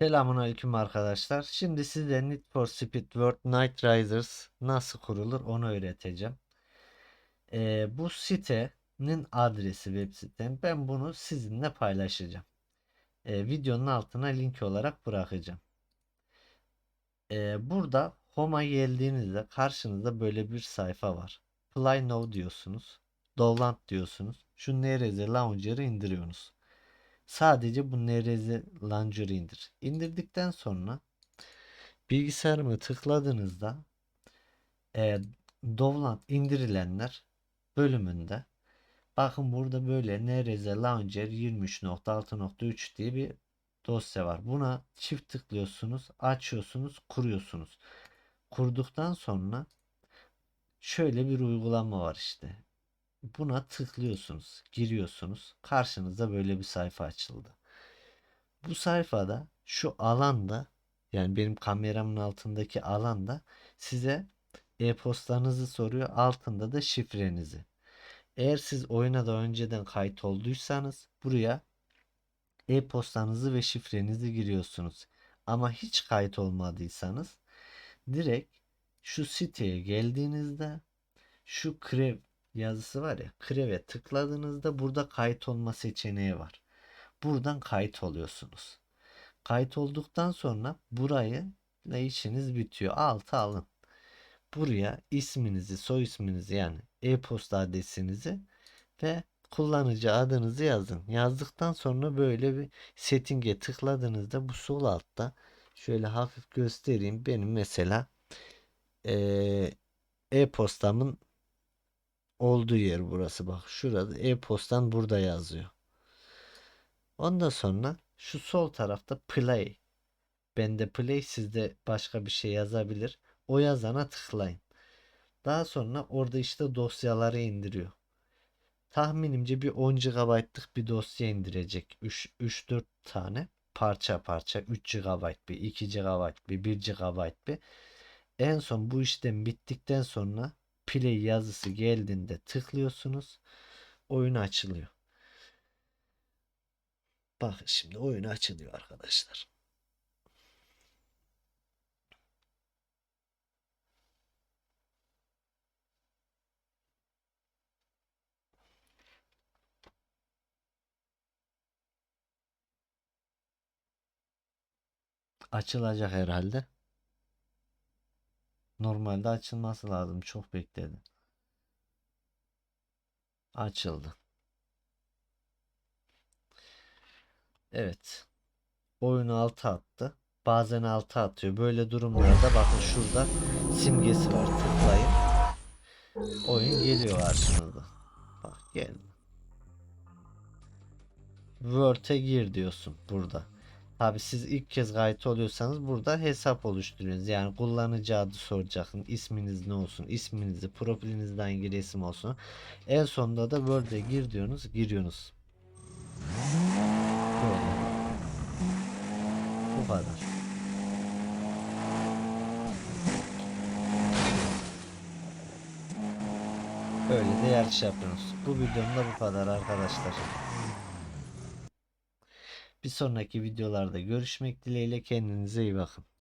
Selamünaleyküm arkadaşlar. Şimdi size Need for Speed World Night Riders nasıl kurulur onu öğreteceğim. Ee, bu sitenin adresi web sitem. Ben bunu sizinle paylaşacağım. Ee, videonun altına link olarak bırakacağım. Ee, burada Home'a geldiğinizde karşınızda böyle bir sayfa var. Play Now diyorsunuz. Download diyorsunuz. Şu Nereze Launcher'ı indiriyorsunuz. Sadece bu Nereze Launcher'ı indir. İndirdikten sonra bilgisayarımı tıkladığınızda e, Download indirilenler bölümünde bakın burada böyle Nereze Launcher 23.6.3 diye bir dosya var. Buna çift tıklıyorsunuz, açıyorsunuz, kuruyorsunuz. Kurduktan sonra şöyle bir uygulama var işte. Buna tıklıyorsunuz, giriyorsunuz. Karşınıza böyle bir sayfa açıldı. Bu sayfada şu alanda yani benim kameramın altındaki alanda size e-postanızı soruyor. Altında da şifrenizi. Eğer siz oyuna da önceden kayıt olduysanız buraya e-postanızı ve şifrenizi giriyorsunuz. Ama hiç kayıt olmadıysanız direkt şu siteye geldiğinizde şu krev yazısı var ya kreve tıkladığınızda burada kayıt olma seçeneği var. Buradan kayıt oluyorsunuz. Kayıt olduktan sonra burayı ne işiniz bitiyor. Altı alın. Buraya isminizi, soy isminizi yani e-posta adresinizi ve kullanıcı adınızı yazın. Yazdıktan sonra böyle bir setting'e tıkladığınızda bu sol altta şöyle hafif göstereyim. Benim mesela e-postamın olduğu yer burası. Bak şurada e-postan burada yazıyor. Ondan sonra şu sol tarafta play. Bende play sizde başka bir şey yazabilir. O yazana tıklayın. Daha sonra orada işte dosyaları indiriyor. Tahminimce bir 10 GB'lık bir dosya indirecek. 3-4 tane parça parça 3 GB bir 2 GB bir 1 GB bir. En son bu işlem bittikten sonra play yazısı geldiğinde tıklıyorsunuz. Oyun açılıyor. Bak şimdi oyun açılıyor arkadaşlar. Açılacak herhalde. Normalde açılması lazım. Çok bekledim. Açıldı. Evet. Oyunu altı attı. Bazen altı atıyor. Böyle durumlarda bakın şurada simgesi var. Tıklayın. Oyun geliyor karşınıza. Bak geldi. Word'e gir diyorsun burada. Tabi siz ilk kez kayıt oluyorsanız burada hesap oluşturuyorsunuz. Yani kullanıcı adı soracaksın. İsminiz ne olsun? İsminizi, profilinizde hangi resim olsun. En sonunda da Word'e gir diyorsunuz. Giriyorsunuz. Böyle. Bu kadar. Böyle de yarış yapıyorsunuz. Bu videom da bu kadar arkadaşlar. Bir sonraki videolarda görüşmek dileğiyle kendinize iyi bakın.